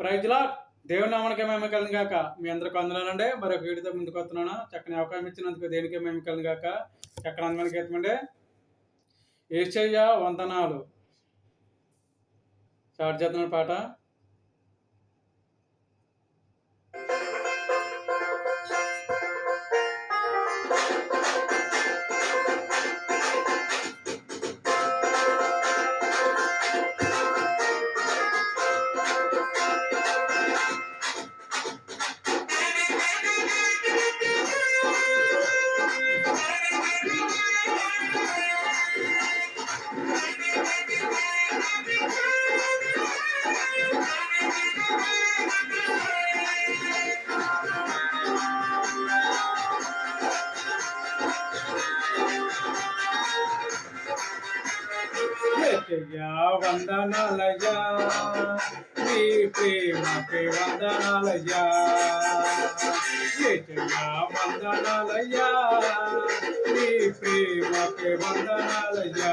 ప్రైజ్లా దేవుని నామనికే మేము కలిని కాక మీ అందరికీ వందనాలండి. మరొక వీడితో ముందుకు వస్తున్నాను. చక్కని అవకాశం ఇచ్చినందుకు దేనికే మేము కలిని కాక చక్కని అందరికి ఎత్తమండి. ఏషయ్య వందనాలు. స్టార్ట్ చేస్తున్నాడు పాట. ఏషయ్య వందనాలయ్యా. నీ ప్రేమకి వందనాలయ్యా. వందనాలయ్యా నీ ప్రేమకి వందనాలయ్యా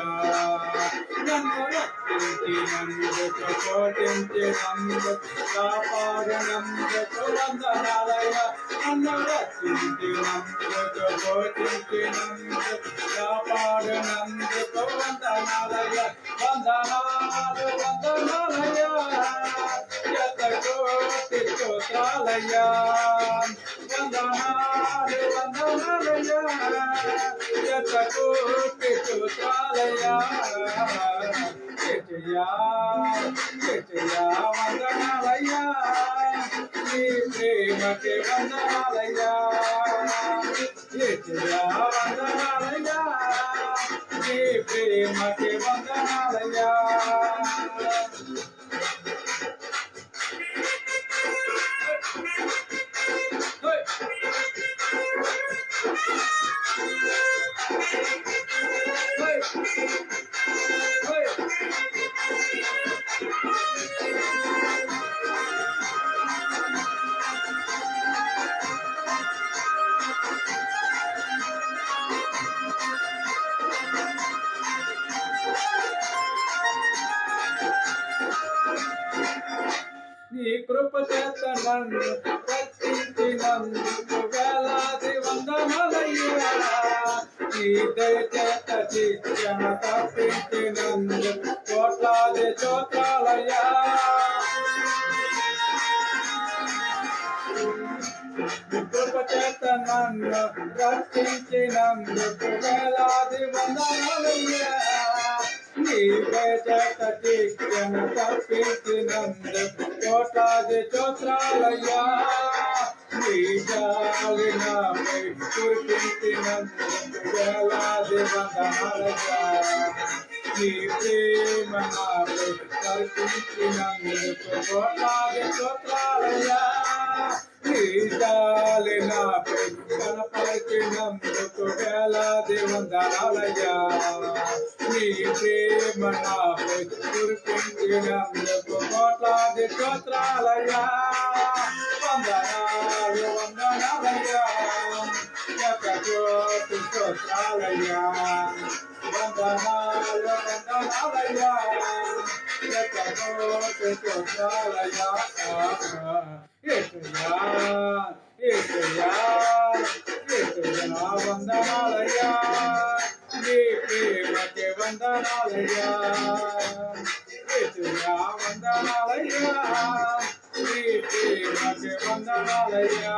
నన్ను రక్షించినందుకు పోషించినందుకు కాపాడినందుకు వందనాలయ్యా నన్ను రక్షించినందుకు పోషించినందుకు కాపాడినందుకు వందనాలయ్యా వందనాలు వందనాలయ్యా వందనాలు వందనాలయ్యా ఎతకోటి స్తోత్రాలయ్యా చెయ్యా చెయ్యా వందనాలయ్యా. నీ ప్రేమకి వందనాలయ్యా. చెయ్యా వందనాలయ్యా. నీ ప్రేమకి వందనాలయ్యా. శిక్షణ తప్పించినందుకు కోట్లాది చోట్రాలయ్యా నీ కృప చేత నన్ను రక్షించినందుకు వేలాది వందనాలయ్యా నీవే చేత శిక్షణ తప్పించినందుకు కోటాది చోత్రాలయ్యా నీ జాలి నాపై కురిపించినందుకు వేలాది వందనాలయ్యా నీ ప్రేమ ప్రేమ నాపై కోట్లాది స్తోత్రాలయ్యా వందనాలు వందనాలయ్యా కోటి స్తోత్రాలయ్యా వందనాలు వందనాలయ్యా కోటి స్తోత్రాలయ్యా ఏసయ్యా ఏసయ్యా ఏసయ్యా వందనాలయ్యా. నీ ప్రేమకి వందనాలయ్యా. ఏసయ్యా వందనాలయ్యా. నీ ప్రేమకి వందనాలయ్యా.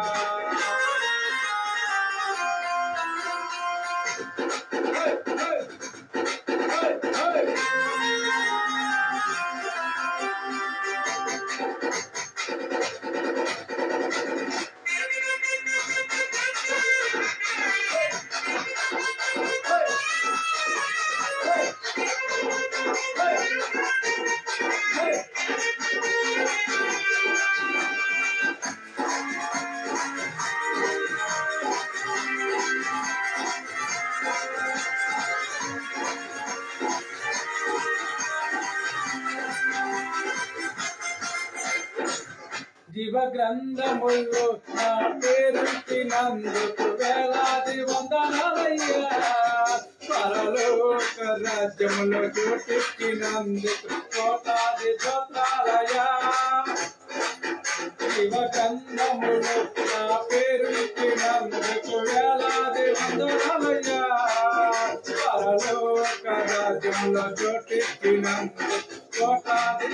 జీవ గ్రంథములు నా పేరుంచినందుకు వేలాది వందనాలయ్యా. పరలోక రాజ్యములో చోటిచ్చినందుకు కోటాది స్తోత్రాలయ్యా. జీవ గ్రంథములు నా పేరు ఇచ్చినందుకు వేలాది వందనాలయ్యా. పరలోక రాజ్యంలో చోటిచ్చినందుకు కోటాది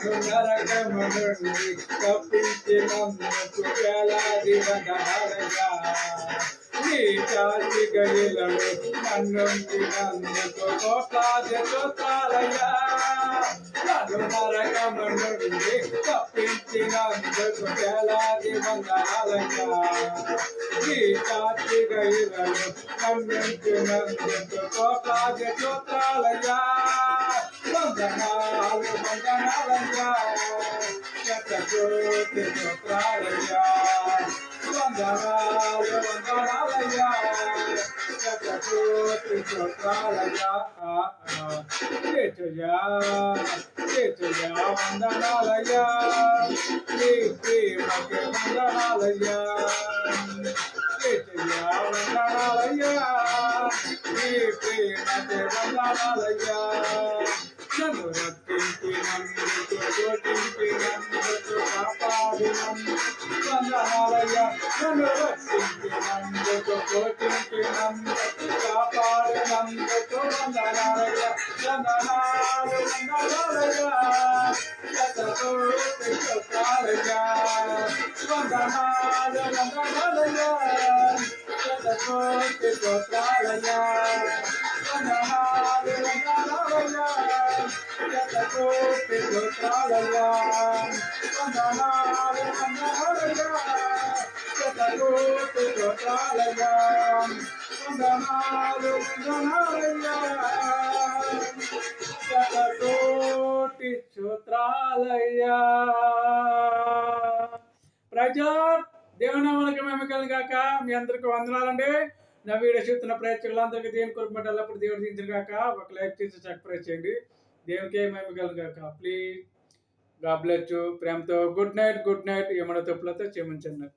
స్తోత్రాలయ్యా నన్ను నరకము నుండి తప్పించినందుకు వేలాది వందనాలయ్యా నీ జాతి గడిలను నన్నుంచినందుకు కోట్లాది స్తోత్రాలయ్యా నన్ను నరకము నుండి తప్పించినందుకు వేలాది వందనాలయ్యా నీ జాతి గడిలను నన్నుంచినందుకు కోట్లాది స్తోత్రాలయ్యా వందనాలు వందనాలయ్యా శతకోటి స్తోత్రాలయ్యా వందనాలు వందనాలయ్యా శతకోటి స్తోత్రాలయ్యా చేతుయా చేతుయా వందనాలయ్యా నీ ప్రేమకి వందనాలయ్యా చేతుయా వందనాలయ్యా నీ ప్రేమకి వందనాలయ్యా నన్ను రక్షించినందుకు చోటించినందుకు కాపాడినందుకు వందనాలయ్యా నన్ను రక్షించినందుకు చోటించినందుకు కాపాడినందుకు వందనాలయ్యా వందనాలు వందనాలయ్యా శతకోటి స్తోత్రాలయ్యా వందనాలు వందనాలయ్యా శతకోటి స్తోత్రాలయ్యా ప్రజా దేవునామానికి మేము కాక మీ అందరికీ వందనాలండి. నా వీడియో చూస్తున్న ప్రేక్షకులందరికీ దేని కొరకు పట్టాలప్పుడు దేవుడు దించిన కాక ఒక లైక్ చేసి సబ్స్క్రైబ్ చేయండి. దేవునికి మేము కాక ప్లీజ్ గాబ్లెచ్చు ప్రేమతో గుడ్ నైట్ గుడ్ నైట్. ఏమైనా తప్పులతో క్షమించండి.